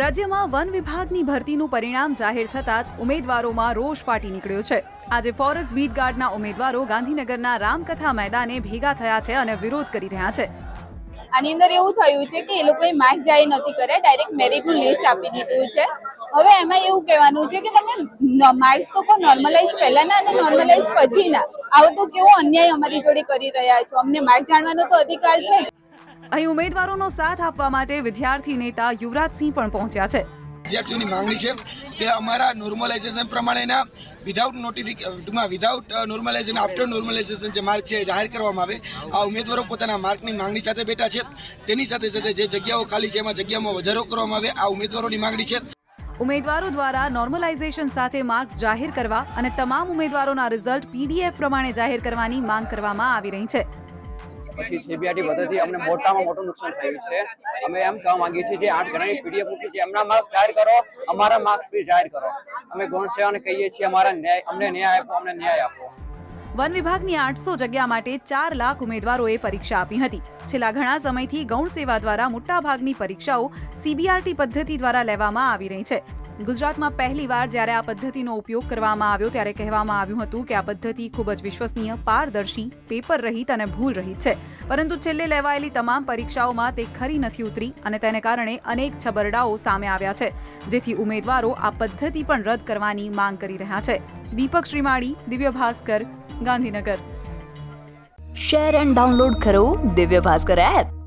રાજ્યમાં વન વિભાગની ભરતીનું પરિણામ જાહેર થતાં જ ઉમેદવારોમાં રોષ ફાટી નીકળ્યો છે. આજે ફોરેસ્ટ બીટ ગાર્ડના ઉમેદવારો ગાંધીનગરના રામકથા મેદાને ભેગા થયા છે અને વિરોધ કરી રહ્યા છે. આની અંદર એવું થયું છે કે એ લોકોએ માસ જાહેર નથી કર્યા, ડાયરેક્ટ મેરિટનું લિસ્ટ આપી દીધું છે. હવે એમાં એવું કહેવાનું છે કે તમે માર્ક્સ તો કહો નોર્મલાઇઝ પહેલાના અને નોર્મલાઇઝ પછીના. આવું તો કેવો અન્યાય અમારી જોડે કરી રહ્યા છો? અમને માર્ક્સ જાણવાનો તો અધિકાર છે અહીં ઉમેદવારોનો સાથ આપવા માટે વિદ્યાર્થી નેતા યુવરાજસિંહ પણ પહોંચ્યા છે. વિદ્યાર્થીઓની માંગણી છે કે અમારા નોર્મલાઇઝેશન પ્રમાણેના વિધાઉટ નોટિફિક ટૂંકમાં વિધાઉટ નોર્મલાઇઝેશન આફ્ટર નોર્મલાઇઝેશન જે માર્ક છે જાહેર કરવામાં આવે. આ ઉમેદવારો પોતાના માર્કની માંગણી સાથે બેઠા છે. તેની સાથે સાથે જે જગ્યાઓ ખાલી છે એમાં જગ્યામાં વધારો કરવામાં આવે. આ ઉમેદવારોની માંગણી છે. ઉમેદવારો દ્વારા નોર્મલાઇઝેશન સાથે માર્ક્સ જાહેર કરવા અને તમામ ઉમેદવારોના રિઝલ્ટ પીડીએફ પ્રમાણે જાહેર કરવાની માંગ કરવામાં આવી રહી છે. પછી સીબીઆરટી પદ્ધતિ અમને મોટામાં મોટું નુકસાન થયું છે. અમે એમ કહેવા માંગીએ છીએ જે આઠ ગણાની પીડીએફ મૂકી છે, એમના માર્ક જાહેર કરો, અમારા માર્ક્સ બી જાહેર કરો. અમે ગૌણ સેવાને કહીએ છીએ, અમારા ન્યાય, અમને ન્યાય આપો, અમને ન્યાય આપો. વન વિભાગની આઠસો જગ્યા માટે ચાર લાખ ઉમેદવારોએ પરીક્ષા આપી હતી. છેલ્લા ઘણા સમયથી ગૌણ સેવા દ્વારા મોટાભાગની પરીક્ષાઓ સીબીઆરટી પદ્ધતિ દ્વારા લેવામાં આવી રહી છે. ગુજરાતમાં પહેલીવાર જ્યારે આ પદ્ધતિનો ઉપયોગ કરવામાં આવ્યો, ત્યારે કહેવામાં આવ્યું હતું કે આ પદ્ધતિ ખૂબ જ વિશ્વસનીય, પારદર્શી પેપર રહિત અને ભૂલ રહિત છે. પરંતુ છેલ્લે લેવાયેલી તમામ પરીક્ષાઓમાં તે ખરી નથી ઉતરી અને તેને કારણે અનેક છબરડાઓ સામે આવ્યા છે, જેથી ઉમેદવારો આ પદ્ધતિ પણ રદ કરવાની માંગ કરી રહ્યા છે. Deepak Shrimali, Divya Bhaskar, Gandhinagar. Share and download કરો દિવ્ય ભાસ્કર એપ.